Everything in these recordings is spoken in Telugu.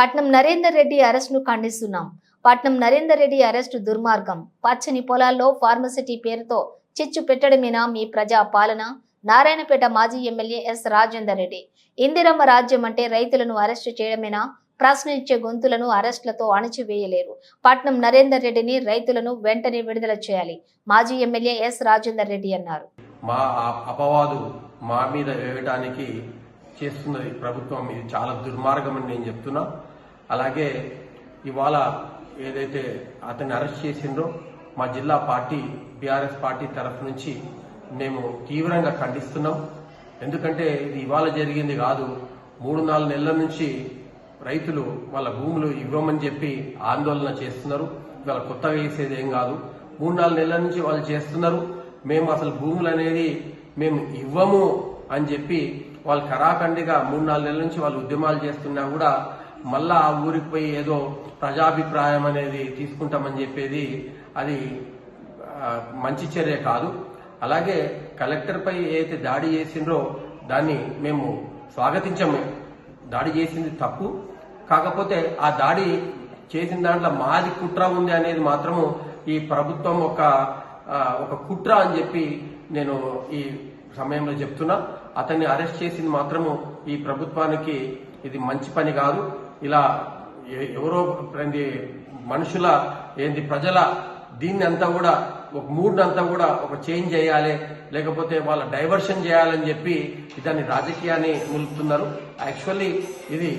పట్నం నరేందర్ రెడ్డి అరెస్టును ఖండిస్తున్నాం. పట్నం నరేందర్ రెడ్డి అరెస్టు దుర్మార్గం. పచ్చని పొలాల్లో ఫార్మసిటీ పేరుతో చిచ్చు పెట్టడమేనా మీ ప్రజా పాలన? నారాయణపేట మాజీ ఎమ్మెల్యే ఎస్ రాజేందర్ రెడ్డి. ఇందిరమ్మ రాజ్యం అంటే రైతులను అరెస్టు చేయడమేనా? ప్రశ్నించే గొంతులను అరెస్టులతో అణచివేయలేరు. పట్నం నరేందర్ రెడ్డిని రైతులను వెంటనే విడుదల చేయాలి. మాజీ ఎమ్మెల్యే ఎస్ రాజేందర్ రెడ్డి అన్నారు. మా అపవాదు మా మీద వేయటానికి చేస్తున్నది ప్రభుత్వం. ఇది చాలా దుర్మార్గం అని నేను చెప్తున్నా. అలాగే ఇవాళ ఏదైతే అతన్ని అరెస్ట్ చేసిండ్రో మా జిల్లా పార్టీ బీఆర్ఎస్ పార్టీ తరఫు నుంచి మేము తీవ్రంగా ఖండిస్తున్నాం. ఎందుకంటే ఇది ఇవాళ జరిగింది కాదు. మూడు నాలుగు నెలల నుంచి రైతులు వాళ్ళ భూములు ఇవ్వమని చెప్పి ఆందోళన చేస్తున్నారు. ఇవాళ కొత్తగా వేసేది ఏం కాదు. మూడు నాలుగు నెలల నుంచి వాళ్ళు చేస్తున్నారు. మేము అసలు భూములు అనేది మేము ఇవ్వము. అని చెప్పి వాళ్ళు కరాఖండిగా మూడు నాలుగు నెలల నుంచి వాళ్ళు ఉద్యమాలు చేస్తున్నా కూడా మళ్ళా ఆ ఊరికి పోయి ఏదో ప్రజాభిప్రాయం అనేది తీసుకుంటామని చెప్పేది అది మంచి చర్య కాదు. అలాగే కలెక్టర్పై ఏదైతే దాడి చేసిండ్రో దాన్ని మేము స్వాగతించము దాడి చేసింది తప్పు. కాకపోతే ఆ దాడి చేసిన దాంట్లో మాది కుట్ర ఉంది అనేది మాత్రము ఈ ప్రభుత్వం ఒక ఒక కుట్ర అని చెప్పి నేను ఈ సమయంలో చెప్తున్నా అతన్ని అరెస్ట్ చేసింది మాత్రము ఈ ప్రభుత్వానికి ఇది మంచి పని కాదు. ఇలా ఎవరో మనుషుల ఏంది ప్రజల దీన్ని అంతా కూడా ఒక మూడ్ అంతా కూడా ఒక చేంజ్ చేయాలి లేకపోతే వాళ్ళ డైవర్షన్ చేయాలని చెప్పి దాన్ని రాజకీయాన్ని ములుపుతున్నారు. యాక్చువల్లీ ఇది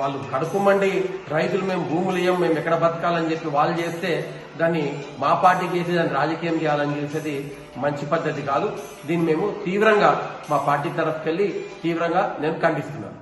వాళ్ళు కడుపు మండి రైతులు మేము భూములు ఇయ్యం మేము ఎక్కడ బతకాలని చెప్పి వాళ్ళు చేస్తే దాన్ని మా పార్టీకి చేసి దాన్ని రాజకీయం చేయాలని చేసేది మంచి పద్ధతి కాదు. దీన్ని మేము తీవ్రంగా మా పార్టీ తరఫుకెళ్ళి తీవ్రంగా నేను ఖండిస్తున్నాను.